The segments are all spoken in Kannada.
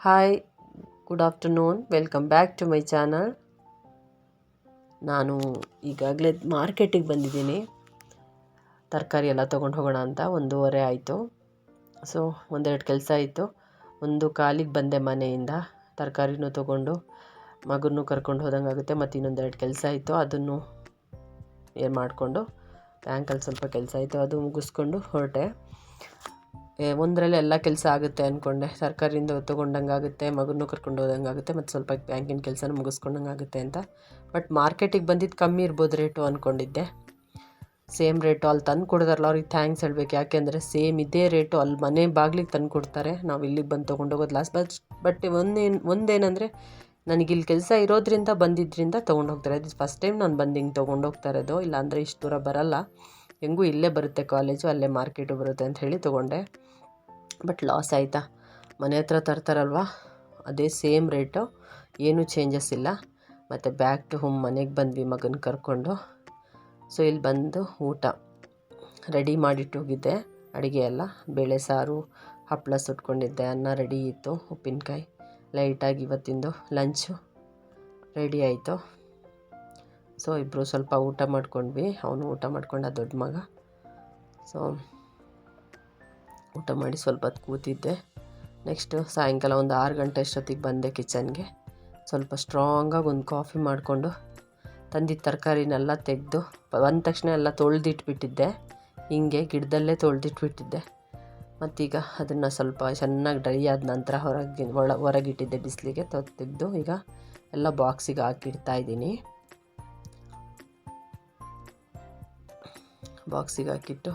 Hi good afternoon welcome back to my channel ನಾನು ಈಗಾಗಲೇ ಮಾರ್ಕೆಟಿಗೆ ಬಂದಿದ್ದೀನಿ. ತರಕಾರಿ ಎಲ್ಲ ತೊಗೊಂಡು ಹೋಗೋಣ ಅಂತ ಒಂದೂವರೆ ಆಯಿತು. ಸೊ ಒಂದೆರಡು ಕೆಲಸ ಇತ್ತು. ಒಂದು ಕಾಲಿಗೆ ಬಂದೆ ಮನೆಯಿಂದ, ತರಕಾರಿನೂ ತೊಗೊಂಡು, ಮಗನೂ ಕರ್ಕೊಂಡು ಹೋದಂಗೆ ಆಗುತ್ತೆ, ಮತ್ತು ಇನ್ನೊಂದೆರಡು ಕೆಲಸ ಇತ್ತು. ಅದನ್ನು ಏನು ಮಾಡಿಕೊಂಡು, ಬ್ಯಾಂಕಲ್ಲಿ ಸ್ವಲ್ಪ ಕೆಲಸ ಆಯಿತು ಅದು ಮುಗಿಸ್ಕೊಂಡು ಹೊರಟೆ. ಒಂದರಲ್ಲಿ ಎಲ್ಲ ಕೆಲಸ ಆಗುತ್ತೆ ಅಂದ್ಕೊಂಡೆ ಸರ್ಕಾರಿಂದ ತೊಗೊಂಡಂಗೆ ಆಗುತ್ತೆ ಮಗನೂ ಕರ್ಕೊಂಡು ಹೋದಂಗೆ ಆಗುತ್ತೆ, ಮತ್ತು ಸ್ವಲ್ಪ ಬ್ಯಾಂಕಿನ ಕೆಲಸನ ಮುಗಿಸ್ಕೊಂಡಂಗೆ ಆಗುತ್ತೆ ಅಂತ. ಬಟ್ ಮಾರ್ಕೆಟಿಗೆ ಬಂದಿದ್ದು ಕಮ್ಮಿ ಇರ್ಬೋದು ರೇಟು ಅಂದ್ಕೊಂಡಿದ್ದೆ ಸೇಮ್ ರೇಟು ಅಲ್ಲಿ ತಂದು ಕೊಡ್ತಾರಲ್ಲ, ಅವ್ರಿಗೆ ಥ್ಯಾಂಕ್ಸ್ ಹೇಳ್ಬೇಕು. ಯಾಕೆಂದರೆ ಸೇಮ್ ಇದೇ ರೇಟು ಅಲ್ಲಿ ಮನೆ ಬಾಗಿಲಿಗೆ ತಂದು ಕೊಡ್ತಾರೆ. ನಾವು ಇಲ್ಲಿಗೆ ಬಂದು ತೊಗೊಂಡೋಗೋದು ಲಾಸ್ಟ್ ಬಟ್ ಬಟ್ ಒಂದೇನು, ಒಂದೇನಂದರೆ ನನಗೆ ಇಲ್ಲಿ ಕೆಲಸ ಇರೋದ್ರಿಂದ ಬಂದಿದ್ದರಿಂದ ತೊಗೊಂಡು ಹೋಗ್ತಾರೆ. ಇದು ಫಸ್ಟ್ ಟೈಮ್ ನಾನು ಬಂದು ಹಿಂಗೆ ತೊಗೊಂಡು ಹೋಗ್ತಾ ಇರೋದು. ಇಲ್ಲಾಂದರೆ ಇಷ್ಟು ದೂರ ಬರಲ್ಲ. ಹೆಂಗೂ ಇಲ್ಲೇ ಬರುತ್ತೆ ಕಾಲೇಜು, ಅಲ್ಲೇ ಮಾರ್ಕೆಟು ಬರುತ್ತೆ ಅಂತ ಹೇಳಿ ತೊಗೊಂಡೆ. ಬಟ್ ಲಾಸ್ ಆಯಿತಾ? ಮನೆ ಹತ್ರ ತರ್ತಾರಲ್ವ? ಅದೇ ಸೇಮ್ ರೇಟು, ಏನೂ ಚೇಂಜಸ್ ಇಲ್ಲ. ಮತ್ತು ಬ್ಯಾಕ್ ಟು ಹೋಮ್ ಮನೆಗೆ ಬಂದ್ವಿ ಮಗನ ಕರ್ಕೊಂಡು. ಸೊ ಇಲ್ಲಿ ಬಂದು ಊಟ. ರೆಡಿ ಮಾಡಿಟ್ಟೋಗಿದ್ದೆ ಅಡುಗೆ ಎಲ್ಲ. ಬೇಳೆ ಸಾರು ಹಪ್ಪಳ ಸುಟ್ಕೊಂಡಿದ್ದೆ, ಅನ್ನ ರೆಡಿ ಇತ್ತು, ಉಪ್ಪಿನಕಾಯಿ. ಲೈಟಾಗಿ ಇವತ್ತಿಂದು ಲಂಚು ರೆಡಿ ಆಯಿತು. ಸೊ ಇಬ್ಬರು ಸ್ವಲ್ಪ ಊಟ ಮಾಡ್ಕೊಂಡ್ವಿ. ಅವನು ಊಟ ಮಾಡ್ಕೊಂಡ ದೊಡ್ಡ ಮಗ. ಸೊ ಊಟ ಮಾಡಿ ಸ್ವಲ್ಪ ಹೊತ್ತು ಕೂತಿದ್ದೆ. ನೆಕ್ಸ್ಟು ಸಾಯಂಕಾಲ ಒಂದು ಆರು ಗಂಟೆ ಅಷ್ಟೊತ್ತಿಗೆ ಬಂದೆ ಕಿಚನ್ಗೆ ಸ್ವಲ್ಪ ಸ್ಟ್ರಾಂಗಾಗಿ ಒಂದು ಕಾಫಿ ಮಾಡಿಕೊಂಡು ತಂದಿದ್ದ ತರಕಾರಿನೆಲ್ಲ ತೆಗೆದು, ಬಂದ ತಕ್ಷಣ ಎಲ್ಲ ತೊಳೆದಿಟ್ಬಿಟ್ಟಿದ್ದೆ. ಹಿಂಗೆ ಗಿಡದಲ್ಲೇ ತೊಳೆದಿಟ್ಬಿಟ್ಟಿದ್ದೆ. ಮತ್ತೀಗ ಅದನ್ನು ಸ್ವಲ್ಪ ಚೆನ್ನಾಗಿ ಡ್ರೈ ಆದ ನಂತರ ಹೊರಗೆ, ಒಳ, ಹೊರಗಿಟ್ಟಿದ್ದೆ ಬಿಸಿಲಿಗೆ. ತೆಗೆದು ಈಗ ಎಲ್ಲ ಬಾಕ್ಸಿಗೆ ಹಾಕಿಡ್ತಾ ಬಾಕ್ಸಿಗೆ ಹಾಕಿಟ್ಟು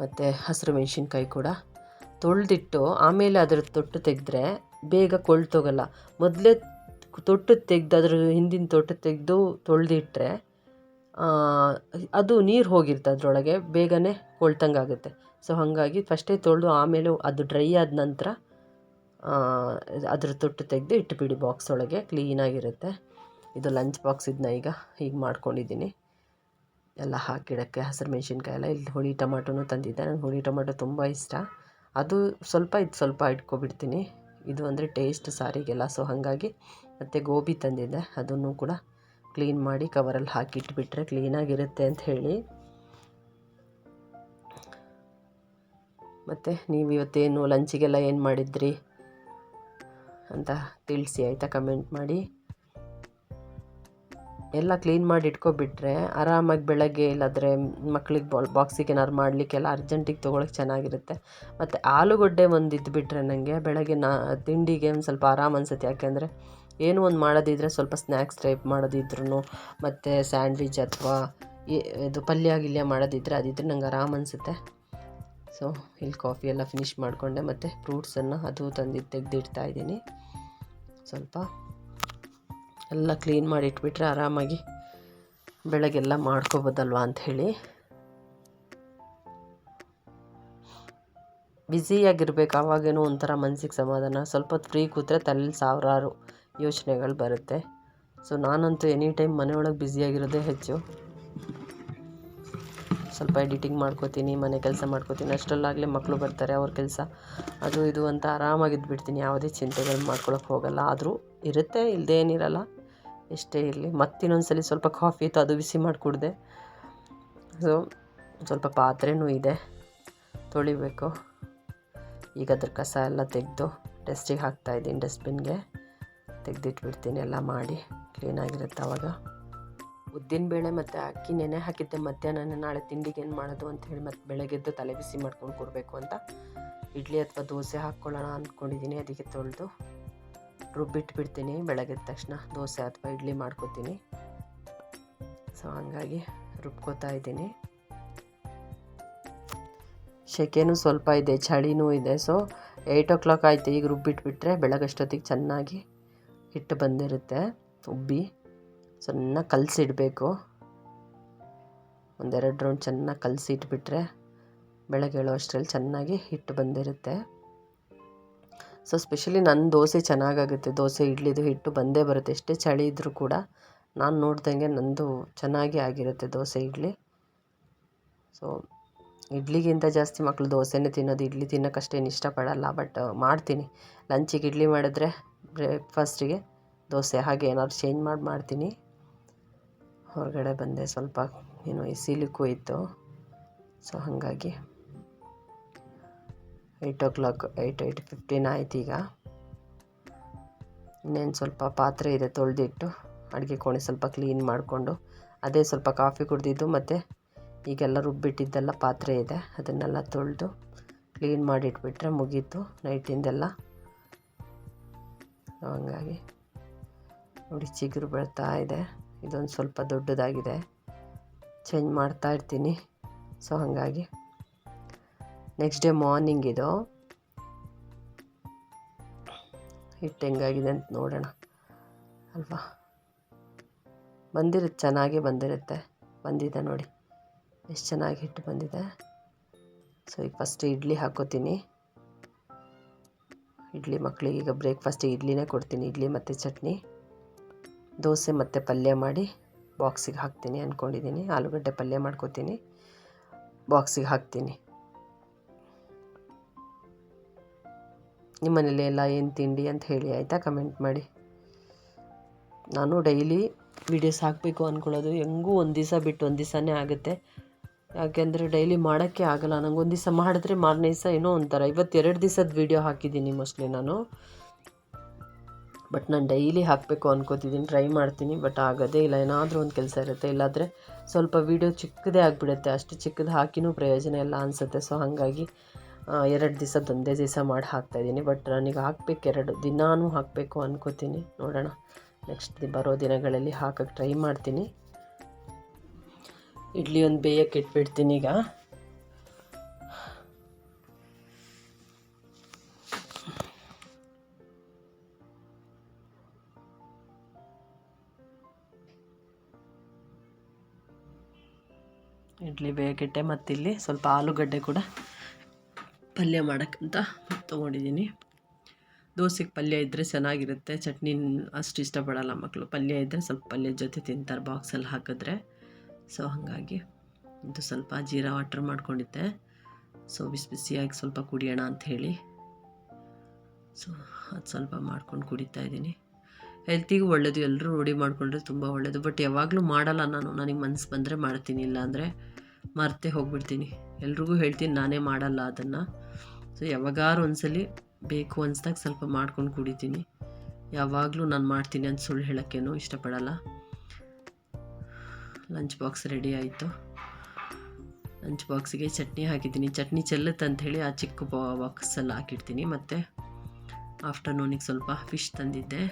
ಮತ್ತು ಹಸಿರು ಮೆಣಸಿನ್ಕಾಯಿ ಕೂಡ ತೊಳೆದಿಟ್ಟು ಆಮೇಲೆ ಅದರ ತೊಟ್ಟು ತೆಗೆದ್ರೆ ಬೇಗ ಕೊಳ್ತೋಗಲ್ಲ. ಮೊದಲೇ ತೊಟ್ಟು ತೆಗೆದು ಅದ್ರ ಹಿಂದಿನ ತೊಟ್ಟು ತೆಗೆದು ತೊಳೆದಿಟ್ರೆ ಅದು ನೀರು ಹೋಗಿರುತ್ತೆ ಅದರೊಳಗೆ, ಬೇಗನೆ ಕೊಳ್ತಂಗೆ ಆಗುತ್ತೆ. ಸೊ ಹಾಗಾಗಿ ಫಸ್ಟೇ ತೊಳೆದು ಆಮೇಲೆ ಅದು ಡ್ರೈ ಆದ ನಂತರ ಅದ್ರ ತೊಟ್ಟು ತೆಗೆದು ಇಟ್ಟುಬಿಡಿ ಬಾಕ್ಸ್ ಒಳಗೆ ಕ್ಲೀನಾಗಿರುತ್ತೆ ಇದು ಲಂಚ್ ಬಾಕ್ಸ್ ಇದನ್ನ ಈಗ, ಹೀಗೆ ಮಾಡ್ಕೊಂಡಿದ್ದೀನಿ. ಎಲ್ಲ ಹಾಕಿಡೋಕ್ಕೆ ಹಸಿರು ಮೆಣಸಿನ್ಕಾಯಿ ಎಲ್ಲ ಇಲ್ಲಿ ಹುಳಿ ಟೊಮಾಟೋನು ತಂದಿದ್ದೆ. ನಂಗೆ ಹುಳಿ ಟೊಮಾಟೊ ತುಂಬ ಇಷ್ಟ. ಅದು ಸ್ವಲ್ಪ ಇದು ಸ್ವಲ್ಪ ಇಟ್ಕೊಬಿಡ್ತೀನಿ. ಇದು ಅಂದರೆ ಟೇಸ್ಟ್ ಸಾರಿಗೆಲ್ಲ ಸೊ ಹಾಗಾಗಿ ಮತ್ತು ಗೋಬಿ ತಂದಿದ್ದೆ. ಅದನ್ನು ಕೂಡ ಕ್ಲೀನ್ ಮಾಡಿ ಕವರಲ್ಲಿ ಹಾಕಿಟ್ಬಿಟ್ರೆ ಕ್ಲೀನಾಗಿರುತ್ತೆ ಅಂತ ಹೇಳಿ. ಮತ್ತು ನೀವು ಇವತ್ತೇನು ಲಂಚಿಗೆಲ್ಲ ಏನು ಮಾಡಿದ್ರಿ ಅಂತ ತಿಳಿಸಿ, ಆಯಿತಾ? ಕಮೆಂಟ್ ಮಾಡಿ. ಎಲ್ಲ ಕ್ಲೀನ್ ಮಾಡಿ ಇಟ್ಕೊಬಿಟ್ರೆ ಆರಾಮಾಗಿ ಬೆಳಗ್ಗೆ ಇಲ್ಲಾದರೆ ಮಕ್ಳಿಗೆ ಬಾಕ್ಸಿಗೆ ಏನಾದ್ರು ಮಾಡಲಿಕ್ಕೆಲ್ಲ ಅರ್ಜೆಂಟಿಗೆ ತೊಗೊಳಕ್ಕೆ ಚೆನ್ನಾಗಿರುತ್ತೆ. ಮತ್ತು ಆಲೂಗಡ್ಡೆ ಒಂದು ಇದ್ದುಬಿಟ್ರೆ ನನಗೆ ಬೆಳಗ್ಗೆ ನಾ, ತಿಂಡಿಗೆ ಒಂದು ಸ್ವಲ್ಪ ಆರಾಮ ಅನ್ಸುತ್ತೆ. ಯಾಕೆಂದರೆ ಏನೋ ಒಂದು ಮಾಡೋದಿದ್ರೆ ಸ್ವಲ್ಪ ಸ್ನ್ಯಾಕ್ಸ್ ಟೈಪ್ ಮಾಡೋದಿದ್ರು ಮತ್ತು ಸ್ಯಾಂಡ್ವಿಚ್ ಅಥವಾ ಇದು ಪಲ್ಯ ಗಿಲ್ಯ ಮಾಡೋದಿದ್ರೆ ಅದಿದ್ರೆ ನಂಗೆ ಆರಾಮ ಅನಿಸುತ್ತೆ. ಸೊ, ಇಲ್ಲಿ ಕಾಫಿ ಎಲ್ಲ ಫಿನಿಷ್ ಮಾಡಿಕೊಂಡೆ ಮತ್ತು ಫ್ರೂಟ್ಸನ್ನು ಅದು ತಂದು ತೆಗೆದಿಡ್ತಾ ಇದ್ದೀನಿ. ಸ್ವಲ್ಪ ಎಲ್ಲ ಕ್ಲೀನ್ ಮಾಡಿ ಇಟ್ಬಿಟ್ರೆ ಆರಾಮಾಗಿ ಬೆಳಗ್ಗೆಲ್ಲ ಮಾಡ್ಕೋಬೋದಲ್ವ ಅಂಥೇಳಿ. ಬ್ಯುಸಿಯಾಗಿರ್ಬೇಕು ಆವಾಗೇನೋ ಒಂಥರ ಮನಸ್ಸಿಗೆ ಸಮಾಧಾನ. ಸ್ವಲ್ಪ ಫ್ರೀ ಕೂತ್ರೆ ತಲೆಯಲ್ಲಿ ಸಾವಿರಾರು ಯೋಚನೆಗಳು ಬರುತ್ತೆ. ಸೊ ನಾನಂತೂ ಎನಿ ಟೈಮ್ ಮನೆಯೊಳಗೆ ಬ್ಯುಸಿಯಾಗಿರೋದೇ ಹೆಚ್ಚು. ಸ್ವಲ್ಪ ಎಡಿಟಿಂಗ್ ಮಾಡ್ಕೋತೀನಿ, ಮನೆ ಕೆಲಸ ಮಾಡ್ಕೋತೀನಿ. ಅಷ್ಟರಲ್ಲಾಗಲೇ ಮಕ್ಕಳು ಬರ್ತಾರೆ ಅವ್ರ ಕೆಲಸ. ಅದು ಇದು ಅಂತ ಆರಾಮಾಗಿದ್ಬಿಡ್ತೀನಿ. ಯಾವುದೇ ಚಿಂತೆಗಳು ಮಾಡ್ಕೊಳಕ್ಕೆ ಹೋಗಲ್ಲ. ಆದರೂ ಇರುತ್ತೆ ಇಲ್ಲದೇ ಏನಿರಲ್ಲ. ಎಷ್ಟೇ ಇರಲಿ ಮತ್ತಿನ್ನೊಂದು ಸಲ ಸ್ವಲ್ಪ ಕಾಫಿ ಇತ್ತು ಅದು ಬಿಸಿ ಮಾಡಿ ಕುಡಿದೆ ಸೊ ಸ್ವಲ್ಪ ಪಾತ್ರೆನೂ ಇದೆ, ತೊಳಿಬೇಕು. ಈಗ ಅದ್ರ ಕಸ ಎಲ್ಲ ತೆಗೆದು ಡಸ್ಟಿಗೆ ಹಾಕ್ತಾಯಿದ್ದೀನಿ ಡಸ್ಟ್ಬಿನ್ಗೆ ತೆಗೆದಿಟ್ಬಿಡ್ತೀನಿ, ಎಲ್ಲ ಮಾಡಿ ಕ್ಲೀನಾಗಿರುತ್ತೆ ಆವಾಗ ಉದ್ದಿನಬೇಳೆ ಮತ್ತು ಅಕ್ಕಿ ನೆನೆ ಹಾಕಿದ್ದೆ ಮಧ್ಯಾಹ್ನ ನಾಳೆ ತಿಂಡಿಗೆ ಏನು ಮಾಡೋದು ಅಂತ ಹೇಳಿ ಮತ್ತು ಬೆಳಗ್ಗೆದ್ದು ತಲೆ ಬಿಸಿ ಮಾಡ್ಕೊಂಡು ಕೊಡಬೇಕು ಅಂತ. ಇಡ್ಲಿ ಅಥವಾ ದೋಸೆ ಹಾಕ್ಕೊಳ್ಳೋಣ ಅಂದ್ಕೊಂಡಿದ್ದೀನಿ ಅದಕ್ಕೆ ತೊಳೆದು. ರುಬ್ಬಿಟ್ಬಿಡ್ತೀನಿ ಬೆಳಗ್ಗೆ ತಕ್ಷಣ ದೋಸೆ ಅಥವಾ ಇಡ್ಲಿ ಮಾಡ್ಕೋತೀನಿ. ಸೊ ಹಂಗಾಗಿ ರುಬ್ಕೋತಾ ಇದ್ದೀನಿ. ಸೆಕೆನೂ ಸ್ವಲ್ಪ ಇದೆ, ಚಳಿನೂ ಇದೆ. ಸೊ ಏಯ್ಟ್ ಓ ಕ್ಲಾಕ್ ಆಯಿತು. ಈಗ ರುಬ್ಬಿಟ್ಬಿಟ್ರೆ ಬೆಳಗಷ್ಟೊತ್ತಿಗೆ ಚೆನ್ನಾಗಿ ಹಿಟ್ಟು ಬಂದಿರುತ್ತೆ, ಉಬ್ಬಿ. ಚೆನ್ನಾಗಿ ಕಲಸಿಡಬೇಕು ಒಂದೆರಡು ರೌಂಡ್ ಚೆನ್ನಾಗಿ ಕಲಸಿ ಇಟ್ಬಿಟ್ರೆ ಬೆಳಗ್ಗೆ ಹೇಳೋ ಅಷ್ಟರಲ್ಲಿ ಚೆನ್ನಾಗಿ ಹಿಟ್ಟು ಬಂದಿರುತ್ತೆ. ಸೊ ಸ್ಪೆಷಲಿ ನನ್ನ ದೋಸೆ ಚೆನ್ನಾಗಾಗುತ್ತೆ. ದೋಸೆ, ಇಡ್ಲಿದು ಹಿಟ್ಟು ಬಂದೇ ಬರುತ್ತೆ. ಎಷ್ಟೇ ಚಳಿ ಇದ್ದರೂ ಕೂಡ ನಾನು ನೋಡ್ದಂಗೆ ನಂದು ಚೆನ್ನಾಗಿ ಆಗಿರುತ್ತೆ ದೋಸೆ, ಇಡ್ಲಿ. ಸೊ ಇಡ್ಲಿಗಿಂತ ಜಾಸ್ತಿ ಮಕ್ಕಳು ದೋಸೆನೇ ತಿನ್ನೋದು, ಇಡ್ಲಿ ತಿನ್ನೋಕ್ಕಷ್ಟೇನು ಇಷ್ಟಪಡಲ್ಲ. ಬಟ್ ಮಾಡ್ತೀನಿ. ಲಂಚಿಗೆ ಇಡ್ಲಿ ಮಾಡಿದ್ರೆ ಬ್ರೇಕ್ಫಾಸ್ಟಿಗೆ ದೋಸೆ ಹಾಗೆ ಏನಾದ್ರು ಚೇಂಜ್ ಮಾಡಿ, ಮಾಡ್ತೀನಿ. ಹೊರಗಡೆ ಬಂದೆ ಸ್ವಲ್ಪ, ಏನು ಇಸಿಲಿಕ್ಕೂ ಇತ್ತು. ಸೊ ಹಾಗಾಗಿ eight o'clock eight eight fifteen ಆಯ್ತು ಈಗ. ಇನ್ನೇನು ಸ್ವಲ್ಪ ಪಾತ್ರೆ ಇದೆ ತೊಳೆದಿಟ್ಟು ಅಡುಗೆ ಕೋಣೆ ಸ್ವಲ್ಪ ಕ್ಲೀನ್ ಮಾಡಿಕೊಂಡು, ಅದೇ ಸ್ವಲ್ಪ ಕಾಫಿ ಕುಡಿದಿದ್ದು ಮತ್ತು ಈಗೆಲ್ಲ ರುಬ್ಬಿಟ್ಟಿದ್ದೆಲ್ಲ ಪಾತ್ರೆ ಇದೆ. ಅದನ್ನೆಲ್ಲ ತೊಳೆದು ಕ್ಲೀನ್ ಮಾಡಿಟ್ಬಿಟ್ರೆ ಮುಗೀತು ನೈಟಿಂದೆಲ್ಲ ಹಂಗಾಗಿ ನೋಡಿ ಚಿಗುರು ಬೆಳ್ತಾ ಇದೆ. ಇದೊಂದು ಸ್ವಲ್ಪ ದೊಡ್ಡದಾಗಿದೆ. ಚೇಂಜ್ ಮಾಡ್ತಾ ಇರ್ತೀನಿ. ಸೊ ಹಾಗಾಗಿ ನೆಕ್ಸ್ಟ್ ಡೇ ಮಾರ್ನಿಂಗ್ ಇದು. ಹಿಟ್ಟು ಹೆಂಗಾಗಿದೆ ಅಂತ ನೋಡೋಣ. ಅಲ್ವಾ? ಬಂದಿರುತ್ತೆ, ಚೆನ್ನಾಗಿ ಬಂದಿರುತ್ತೆ. ಬಂದಿದೆ ನೋಡಿ. ಎಷ್ಟು ಚೆನ್ನಾಗಿ ಹಿಟ್ಟು ಬಂದಿದೆ. ಸೊ ಈಗ ಫಸ್ಟ್ ಇಡ್ಲಿ ಹಾಕೋತೀನಿ. ಇಡ್ಲಿ ಮಕ್ಕಳಿಗೆ ಈಗ ಬ್ರೇಕ್ಫಾಸ್ಟಿಗೆ ಇಡ್ಲಿನೇ ಕೊಡ್ತೀನಿ. ಇಡ್ಲಿ ಮತ್ತು ಚಟ್ನಿ. ದೋಸೆ ಮತ್ತು ಪಲ್ಯ ಮಾಡಿ ಬಾಕ್ಸಿಗೆ ಹಾಕ್ತೀನಿ ಅಂದ್ಕೊಂಡಿದ್ದೀನಿ ಆಲೂಗಡ್ಡೆ ಪಲ್ಯ ಮಾಡ್ಕೋತೀನಿ. ಬಾಕ್ಸಿಗೆ ಹಾಕ್ತೀನಿ. ನಿಮ್ಮ ಮನೇಲಿ ಎಲ್ಲ ಏನು ತಿಂಡಿ ಅಂತ ಹೇಳಿ ಆಯಿತಾ ಕಮೆಂಟ್ ಮಾಡಿ. ನಾನು ಡೈಲಿ ವೀಡಿಯೋಸ್ ಹಾಕಬೇಕು ಅಂದ್ಕೊಳ್ಳೋದು ಹೆಂಗೂ ಒಂದು ದಿವಸ ಬಿಟ್ಟು ಒಂದು ದಿವಸನೇ ಆಗುತ್ತೆ. ಯಾಕೆಂದರೆ ಡೈಲಿ ಮಾಡೋಕ್ಕೆ ಆಗಲ್ಲ. ನಂಗೆ ಒಂದು ದಿವಸ ಮಾಡಿದ್ರೆ ಮಾರನೇ ದಿವಸ ಏನೋ ಒಂಥರ. ಇವತ್ತೆರಡು ದಿವಸದ ವೀಡಿಯೋ ಹಾಕಿದ್ದೀನಿ ಮೋಸ್ಟ್ಲಿ ನಾನು. ಬಟ್ ನಾನು ಡೈಲಿ ಹಾಕಬೇಕು ಅನ್ಕೋತಿದ್ದೀನಿ. ಟ್ರೈ ಮಾಡ್ತೀನಿ. ಬಟ್ ಆಗೋದೇ ಇಲ್ಲ. ಏನಾದರೂ ಒಂದು ಕೆಲಸ ಇರುತ್ತೆ. ಇಲ್ಲಾದರೆ ಸ್ವಲ್ಪ ವೀಡಿಯೋ ಚಿಕ್ಕದೇ ಆಗಿಬಿಡುತ್ತೆ. ಅಷ್ಟು ಚಿಕ್ಕದು ಹಾಕಿನೂ ಪ್ರಯೋಜನ ಇಲ್ಲ ಅನಿಸುತ್ತೆ. ಸೊ ಹಾಗಾಗಿ ಎರಡು ದಿವಸದ ಒಂದೇ ದಿವಸ ಮಾಡಿ ಹಾಕ್ತಾಯಿದ್ದೀನಿ ಬಟ್ ನನಗೆ ಹಾಕ್ಬೇಕು ಎರಡು ದಿನಾನೂ ಹಾಕಬೇಕು ಅನ್ಕೋತೀನಿ. ನೋಡೋಣ. ನೆಕ್ಸ್ಟ್ ಬರೋ ದಿನಗಳಲ್ಲಿ ಹಾಕಕ್ಕೆ ಟ್ರೈ ಮಾಡ್ತೀನಿ. ಇಡ್ಲಿ ಒಂದು ಬೇಯಕ್ಕೆ ಇಟ್ಬಿಡ್ತೀನಿ ಈಗ. ಇಡ್ಲಿ ಬೇಯಕ್ಕೆ ಇಟ್ಟೆ ಮತ್ತಿಲ್ಲಿ ಸ್ವಲ್ಪ ಆಲೂಗಡ್ಡೆ ಕೂಡ. ಪಲ್ಯ ಮಾಡೋಕ್ಕಂತ ತೊಗೊಂಡಿದ್ದೀನಿ. ದೋಸೆಗೆ ಪಲ್ಯ ಇದ್ದರೆ ಚೆನ್ನಾಗಿರುತ್ತೆ. ಚಟ್ನಿ ಅಷ್ಟು ಇಷ್ಟಪಡಲ್ಲ ಮಕ್ಕಳು ಪಲ್ಯ ಇದ್ದರೆ ಸ್ವಲ್ಪ ಪಲ್ಯ ಜೊತೆ ತಿಂತಾರೆ ಬಾಕ್ಸಲ್ಲಿ ಹಾಕಿದ್ರೆ. ಸೊ ಹಾಗಾಗಿ ಇದು ಸ್ವಲ್ಪ ಜೀರಾ ವಾಟ್ರ್ ಮಾಡ್ಕೊಂಡಿದ್ದೆ. ಸೊ ಬಿಸಿ ಬಿಸಿಯಾಗಿ ಸ್ವಲ್ಪ ಕುಡಿಯೋಣ ಅಂಥೇಳಿ ಸೊ ಅದು ಸ್ವಲ್ಪ ಮಾಡ್ಕೊಂಡು ಕುಡಿತಾ ಇದ್ದೀನಿ. ಹೆಲ್ತಿಗೂ ಒಳ್ಳೆಯದು ಎಲ್ಲರೂ ರೂಢಿ ಮಾಡಿಕೊಂಡ್ರೆ ತುಂಬ ಒಳ್ಳೆಯದು ಬಟ್ ಯಾವಾಗಲೂ ಮಾಡಲ್ಲ ನಾನು. ನನಗೆ ಮನಸ್ಸು ಬಂದರೆ ಮಾಡ್ತೀನಿ. ಇಲ್ಲಾಂದರೆ ಮರ್ತೇ ಹೋಗ್ಬಿಡ್ತೀನಿ. ಎಲ್ರಿಗೂ ಹೇಳ್ತೀನಿ, ನಾನೇ ಮಾಡಲ್ಲ ಅದನ್ನು. ಸೊ ಯಾವಾಗಾರು ಒಂದ್ಸಲಿ ಬೇಕು ಅನ್ಸ್ದಾಗ ಸ್ವಲ್ಪ ಮಾಡ್ಕೊಂಡು ಕುಡಿತೀನಿ. ಯಾವಾಗಲೂ ನಾನು ಮಾಡ್ತೀನಿ ಅಂತ ಸುಳ್ಳು ಹೇಳೋಕ್ಕೇನು ಇಷ್ಟಪಡಲ್ಲ. ಲಂಚ್ ಬಾಕ್ಸ್ ರೆಡಿ ಆಯಿತು. ಲಂಚ್ ಬಾಕ್ಸಿಗೆ ಚಟ್ನಿ ಹಾಕಿದ್ದೀನಿ. ಚಟ್ನಿ ಚೆಲ್ಲುತ್ತೆ ಹೇಳಿ ಆ ಚಿಕ್ಕ ಬಾಕ್ಸಲ್ಲಿ ಹಾಕಿಡ್ತೀನಿ. ಮತ್ತು ಆಫ್ಟರ್ನೂನಿಗೆ ಸ್ವಲ್ಪ ಫಿಶ್ ತಂದಿದ್ದೆ.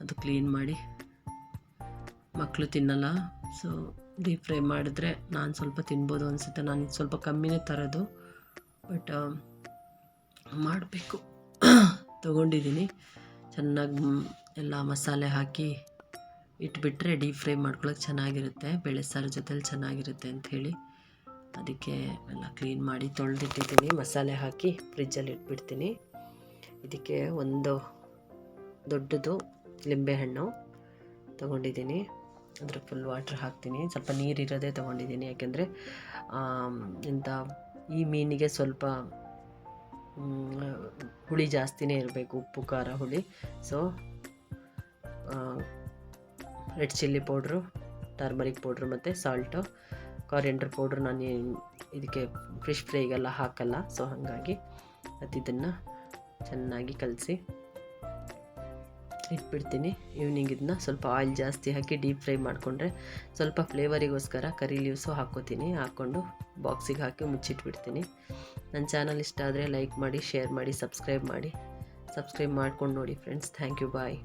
ಅದು ಕ್ಲೀನ್ ಮಾಡಿ ಮಕ್ಕಳು ತಿನ್ನಲ್ಲ. ಸೊ ಡೀಪ್ ಫ್ರೈ ಮಾಡಿದ್ರೆ ನಾನು ಸ್ವಲ್ಪ ತಿನ್ಬೋದು ಅನಿಸುತ್ತೆ. ನಾನು ಸ್ವಲ್ಪ ಕಮ್ಮಿನೇ ತರೋದು. ಬಟ್ ಮಾಡಬೇಕು. ತೊಗೊಂಡಿದ್ದೀನಿ ಚೆನ್ನಾಗಿ ಎಲ್ಲ ಮಸಾಲೆ ಹಾಕಿ ಇಟ್ಬಿಟ್ರೆ ಡೀಪ್ ಫ್ರೈ ಮಾಡ್ಕೊಳಕ್ಕೆ ಚೆನ್ನಾಗಿರುತ್ತೆ. ಬೇಳೆ ಸಾರು ಜೊತೆಲಿ ಚೆನ್ನಾಗಿರುತ್ತೆ ಅಂಥೇಳಿ ಅದಕ್ಕೆ ಎಲ್ಲ ಕ್ಲೀನ್ ಮಾಡಿ ತೊಳೆದಿಟ್ಟಿದ್ದೀನಿ ಮಸಾಲೆ ಹಾಕಿ ಫ್ರಿಜ್ಜಲ್ಲಿ ಇಟ್ಬಿಡ್ತೀನಿ. ಇದಕ್ಕೆ ಒಂದು ದೊಡ್ಡದು ಲಿಂಬೆಹಣ್ಣು ತೊಗೊಂಡಿದ್ದೀನಿ ಅದರ ಫುಲ್ ವಾಟ್ರ್ ಹಾಕ್ತೀನಿ. ಸ್ವಲ್ಪ ನೀರಿರೋದೇ ತೊಗೊಂಡಿದ್ದೀನಿ. ಯಾಕೆಂದರೆ ಇಂಥ ಈ ಮೀನಿಗೆ ಸ್ವಲ್ಪ ಹುಳಿ ಜಾಸ್ತಿನೇ ಇರಬೇಕು. ಉಪ್ಪು, ಖಾರ, ಹುಳಿ. So red chilli powder turmeric powder ಮತ್ತು ಸಾಲ್ಟು ಕಾರಿಯಂಡರ್ ಪೌಡ್ರು ನಾನು ಇದಕ್ಕೆ ಫಿಶ್ ಫ್ರೈಗೆಲ್ಲ ಹಾಕಲ್ಲ. ಸೊ ಹಾಗಾಗಿ ಮತ್ತು ಚೆನ್ನಾಗಿ ಕಲಸಿ. ಇಟ್ಬಿಡ್ತೀನಿ. ಈವ್ನಿಂಗ್ ಇದನ್ನ ಸ್ವಲ್ಪ ಆಯಿಲ್ ಜಾಸ್ತಿ ಹಾಕಿ ಡೀಪ್ ಫ್ರೈ ಮಾಡಿಕೊಂಡ್ರೆ ಸ್ವಲ್ಪ ಫ್ಲೇವರಿಗೋಸ್ಕರ ಕರಿ ಲೀವ್ಸು ಹಾಕ್ಕೋತೀನಿ ಹಾಕ್ಕೊಂಡು ಬಾಕ್ಸಿಗೆ ಹಾಕಿ ಮುಚ್ಚಿಟ್ಬಿಡ್ತೀನಿ. ನನ್ನ ಚಾನಲ್ ಇಷ್ಟ ಆದರೆ ಲೈಕ್ ಮಾಡಿ ಶೇರ್ ಮಾಡಿ ಸಬ್ಸ್ಕ್ರೈಬ್ ಮಾಡಿ. ಸಬ್ಸ್ಕ್ರೈಬ್ ಮಾಡ್ಕೊಂಡು ನೋಡಿ ಫ್ರೆಂಡ್ಸ್ ಥ್ಯಾಂಕ್ ಯು ಬಾಯ್